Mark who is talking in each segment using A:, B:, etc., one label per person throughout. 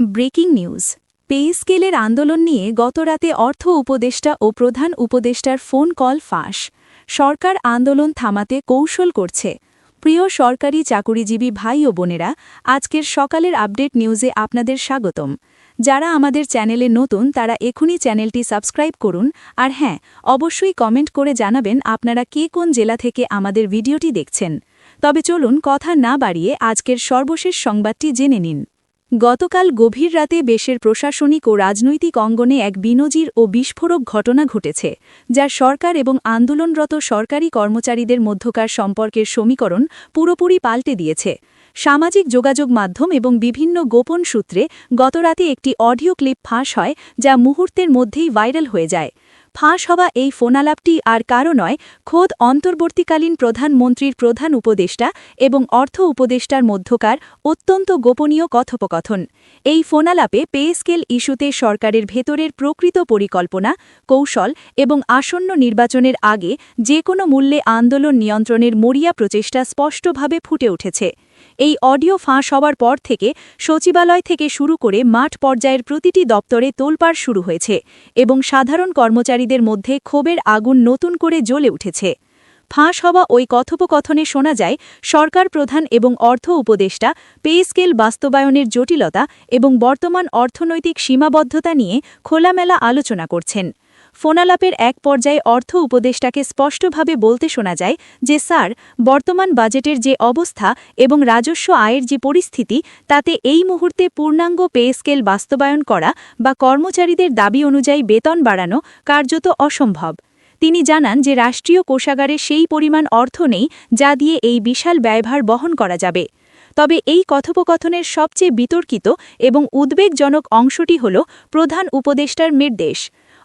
A: Breaking news. Pay স্কেলের আন্দোলন নিয়ে গতরাতে অর্থ উপদেষ্টা ও প্রধান উপদেষ্টার ফোন কল ফাঁস। সরকার আন্দোলন থামাতে কৌশল করছে। প্রিয় সরকারি চাকুরিজীবী ভাই ও বোনেরা, আজকের সকালের আপডেট নিউজে আপনাদের স্বাগতম। যারা আমাদের চ্যানেলে নতুন, তারা এখনই চ্যানেলটি সাবস্ক্রাইব করুন। আর হ্যাঁ অবশ্যই কমেন্ট করে জানাবেন আপনারা কে কোন জেলা থেকে আমাদের ভিডিওটি দেখছেন। তবে চলুন কথা না বাড়িয়ে আজকের সর্বশেষ সংবাদটি জেনে নিন। গতকাল গভীর রাতে দেশের প্রশাসনিক ও রাজনৈতিক অঙ্গনে এক বিনজির ও বিস্ফোরক ঘটনা ঘটেছে যা সরকার এবং আন্দোলনরত সরকারি কর্মচারীদের মধ্যকার সম্পর্কের সমীকরণ পুরোপুরি পাল্টে দিয়েছে। সামাজিক যোগাযোগ মাধ্যম এবং বিভিন্ন গোপন সূত্রে গতরাতে একটি অডিও ক্লিপ ফাঁস হয়, যা মুহূর্তের মধ্যেই ভাইরাল হয়ে যায়। ফাঁস হওয়া এই ফোনালাপটি আর কারও নয়, খোদ অন্তর্বর্তীকালীন প্রধানমন্ত্রীর প্রধান উপদেষ্টা এবং অর্থ উপদেষ্টার মধ্যকার অত্যন্ত গোপনীয় কথোপকথন। এই ফোনালাপে পে স্কেল ইস্যুতে সরকারের ভেতরের প্রকৃত পরিকল্পনা, কৌশল এবং আসন্ন নির্বাচনের আগে যে কোনো মূল্যে আন্দোলন নিয়ন্ত্রণের মরিয়া প্রচেষ্টা স্পষ্টভাবে ফুটে উঠেছে। এই অডিও ফাঁস হওয়ার পর থেকে সচিবালয় থেকে শুরু করে মাঠ পর্যায়ের প্রতিটি দপ্তরে তোলপাড় শুরু হয়েছে এবং সাধারণ কর্মচারীদের মধ্যে ক্ষোভের আগুন নতুন করে জ্বলে উঠেছে। ফাঁস হওয়া ওই কথোপকথনে শোনা যায়, সরকার প্রধান এবং অর্থ উপদেষ্টা পে স্কেল বাস্তবায়নের জটিলতা এবং বর্তমান অর্থনৈতিক সীমাবদ্ধতা নিয়ে খোলামেলা আলোচনা করছেন। ফোনালাপের এক পর্যায়ে অর্থ উপদেষ্টাকে স্পষ্টভাবে বলতে শোনা যায় যে, স্যার, বর্তমান বাজেটের যে অবস্থা এবং রাজস্ব আয়ের যে পরিস্থিতি, তাতে এই মুহূর্তে পূর্ণাঙ্গ পে স্কেল বাস্তবায়ন করা বা কর্মচারীদের দাবি অনুযায়ী বেতন বাড়ানো কার্যত অসম্ভব। তিনি জানান যে, রাষ্ট্রীয় কোষাগারে সেই পরিমাণ অর্থ নেই যা দিয়ে এই বিশাল ব্যয়ভার বহন করা যাবে। তবে এই কথোপকথনের সবচেয়ে বিতর্কিত এবং উদ্বেগজনক অংশটি হল প্রধান উপদেষ্টার নির্দেশ।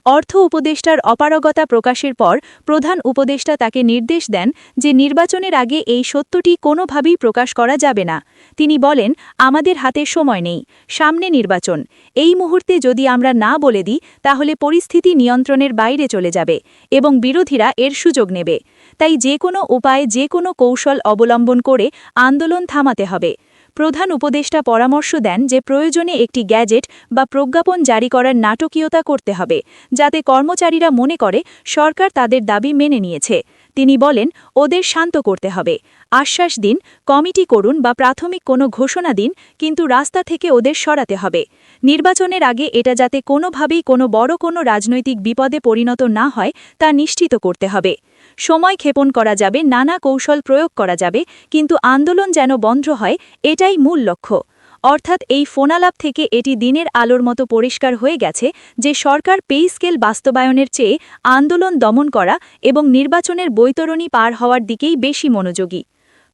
A: অর্থ উপদেষ্টার অপারগতা প্রকাশের পর প্রধান উপদেষ্টা তাকে নির্দেশ দেন যে নির্বাচনের আগে এই সত্যটি কোনোভাবেই প্রকাশ করা যাবে না। তিনি বলেন, আমাদের হাতে সময় নেই। সামনে নির্বাচন। এই মুহূর্তে যদি আমরা না বলে দিই, তাহলে পরিস্থিতি নিয়ন্ত্রণের বাইরে চলে যাবে এবং বিরোধীরা এর সুযোগ নেবে। তাই যে কোনো উপায়ে যে কোনো কৌশল অবলম্বন করে আন্দোলন থামাতে হবে। প্রধান উপদেষ্টা পরামর্শ দেন যে প্রয়োজনে একটি গ্যাজেট বা প্রজ্ঞাপন জারি করার নাটকীয়তা করতে হবে, যাতে কর্মচারীরা মনে করে সরকার তাদের দাবি মেনে নিয়েছে। তিনি বলেন, ওদের শান্ত করতে হবে। আশ্বাস দিন, কমিটি করুন বা প্রাথমিক কোনো ঘোষণা দিন, কিন্তু রাস্তা থেকে ওদের সরাতে হবে। নির্বাচনের আগে এটা যাতে কোনোভাবেই কোনো বড় কোনো রাজনৈতিক বিপদে পরিণত না হয়, তা নিশ্চিত করতে হবে। সময় ক্ষেপণ করা যাবে, নানা কৌশল প্রয়োগ করা যাবে, কিন্তু আন্দোলন যেন বন্ধ হয়, এটাই মূল লক্ষ্য। অর্থাৎ এই ফোনালাপ থেকে এটি দিনের আলোর মতো পরিষ্কার হয়ে গেছে যে সরকার পে স্কেল বাস্তবায়নের চেয়ে আন্দোলন দমন করা এবং নির্বাচনের বৈতরণী পার হওয়ার দিকেই বেশি মনোযোগী।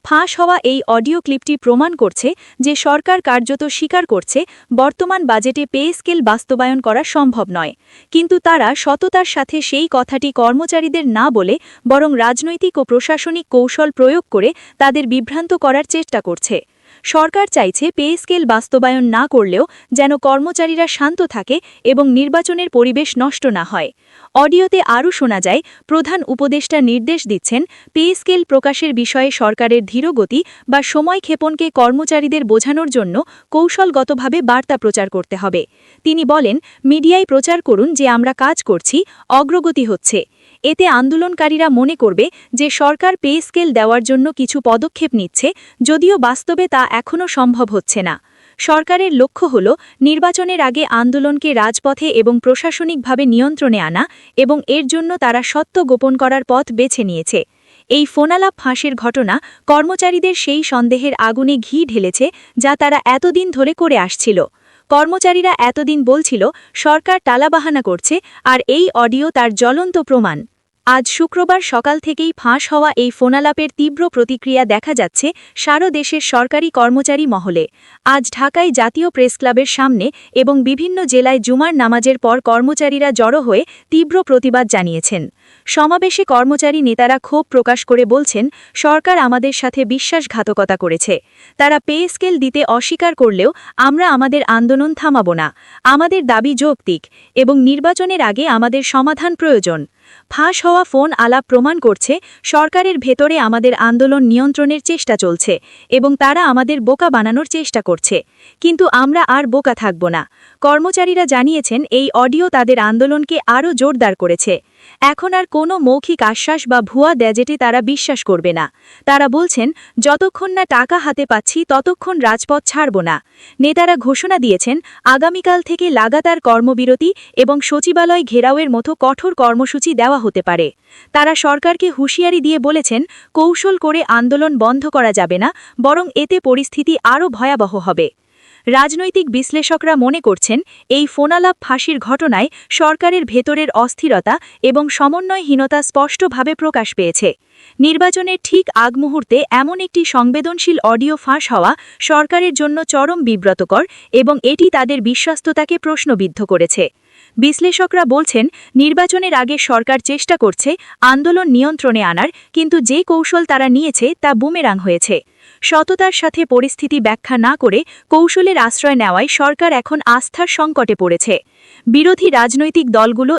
A: ফাঁস হওয়া এই অডিও ক্লিপটি প্রমাণ করছে যে সরকার কার্যত স্বীকার করছে, বর্তমান বাজেটে পে স্কেল বাস্তবায়ন করা সম্ভব নয়। কিন্তু তারা সততার সাথে সেই কথাটি কর্মচারীদের না বলে, বরং রাজনৈতিক ও প্রশাসনিক কৌশল প্রয়োগ করে তাদের বিভ্রান্ত করার চেষ্টা করছে। সরকার চাইছে পে স্কেল বাস্তবায়ন না করলেও যেন কর্মচারীরা শান্ত থাকে এবং নির্বাচনের পরিবেশ নষ্ট না হয়। অডিওতে আরও শোনা যায়, প্রধান উপদেষ্টা নির্দেশ দিচ্ছেন, পে স্কেল প্রকাশের বিষয়ে সরকারের ধীরগতি বা সময় ক্ষেপণকে কর্মচারীদের বোঝানোর জন্য কৌশলগতভাবে বার্তা প্রচার করতে হবে। তিনি বলেন, মিডিয়ায় প্রচার করুন যে আমরা কাজ করছি, অগ্রগতি হচ্ছে। এতে আন্দোলনকারীরা মনে করবে যে সরকার পে স্কেল দেওয়ার জন্য কিছু পদক্ষেপ নিচ্ছে, যদিও বাস্তবে তা এখনও সম্ভব হচ্ছে না। সরকারের লক্ষ্য হল নির্বাচনের আগে আন্দোলনকে রাজপথে এবং প্রশাসনিকভাবে নিয়ন্ত্রণে আনা এবং এর জন্য তারা সত্য গোপন করার পথ বেছে নিয়েছে। এই ফোনালাপ ফাঁসের ঘটনা কর্মচারীদের সেই সন্দেহের আগুনে ঘি ঢেলেছে যা তারা এতদিন ধরে করে আসছিল। কর্মচারীরা এতদিন বলছিল, সরকার টালাবাহানা করছে আর এই অডিও তার জ্বলন্ত প্রমাণ। আজ শুক্রবার সকাল থেকেই ফাঁস হওয়া এই ফোনালাপের তীব্র প্রতিক্রিয়া দেখা যাচ্ছে সারো দেশের সরকারি কর্মচারী মহলে। আজ ঢাকায় জাতীয় প্রেস ক্লাবের সামনে এবং বিভিন্ন জেলায় জুমার নামাজের পর কর্মচারীরা জড়ো হয়ে তীব্র প্রতিবাদ জানিয়েছেন। সমাবেশে কর্মচারী নেতারা ক্ষোভ প্রকাশ করে বলছেন, সরকার আমাদের সাথে বিশ্বাসঘাতকতা করেছে। তারা পে স্কেল দিতে অস্বীকার করলেও আমরা আমাদের আন্দোলন থামাব না। আমাদের দাবি যৌক্তিক এবং নির্বাচনের আগে আমাদের সমাধান প্রয়োজন। ফাঁস হওয়া ফোন আলাপ প্রমাণ করছে, সরকারের ভেতরে আমাদের আন্দোলন নিয়ন্ত্রণের চেষ্টা চলছে এবং তারা আমাদের বোকা বানানোর চেষ্টা করছে। কিন্তু আমরা আর বোকা থাকব না। কর্মচারীরা জানিয়েছেন, এই অডিও তাদের আন্দোলনকে আরও জোরদার করেছে। এখন আর কোনো মৌখিক আশ্বাস বা ভুয়া দ্যাজেটে তারা বিশ্বাস করবে না। তারা বলছেন, যতক্ষণ না টাকা হাতে পাচ্ছি, ততক্ষণ রাজপথ ছাড়ব না। নেতারা ঘোষণা দিয়েছেন, আগামীকাল থেকে লাগাতার কর্মবিরতি এবং সচিবালয় ঘেরাওয়ের মতো কঠোর কর্মসূচি দেওয়া হতে পারে। তারা সরকারকে হুঁশিয়ারি দিয়ে বলেছেন, কৌশল করে আন্দোলন বন্ধ করা যাবে না, বরং এতে পরিস্থিতি আরও ভয়াবহ হবে। রাজনৈতিক বিশ্লেষকরা মনে করছেন, এই ফোনালাপ ফাঁসির ঘটনায় সরকারের ভেতরের অস্থিরতা এবং সমন্বয়হীনতা স্পষ্টভাবে প্রকাশ পেয়েছে। নির্বাচনের ঠিক আগ মুহূর্তে এমন একটি সংবেদনশীল অডিও ফাঁস হওয়া সরকারের জন্য চরম বিব্রতকর এবং এটি তাদের বিশ্বস্ততাকে প্রশ্নবিদ্ধ করেছে। বিশ্লেষকরা বলছেন, নির্বাচনের আগে সরকার চেষ্টা করছে আন্দোলন নিয়ন্ত্রণে আনার, কিন্তু যে কৌশল তারা নিয়েছে তা বুমেরাং হয়েছে। সততার সাথে পরিস্থিতি ব্যাখ্যা না করে কৌশলের আশ্রয় নেওয়ায় সরকার এখন আস্থার সংকটে পড়েছে। বিরোধী রাজনৈতিক দলগুলো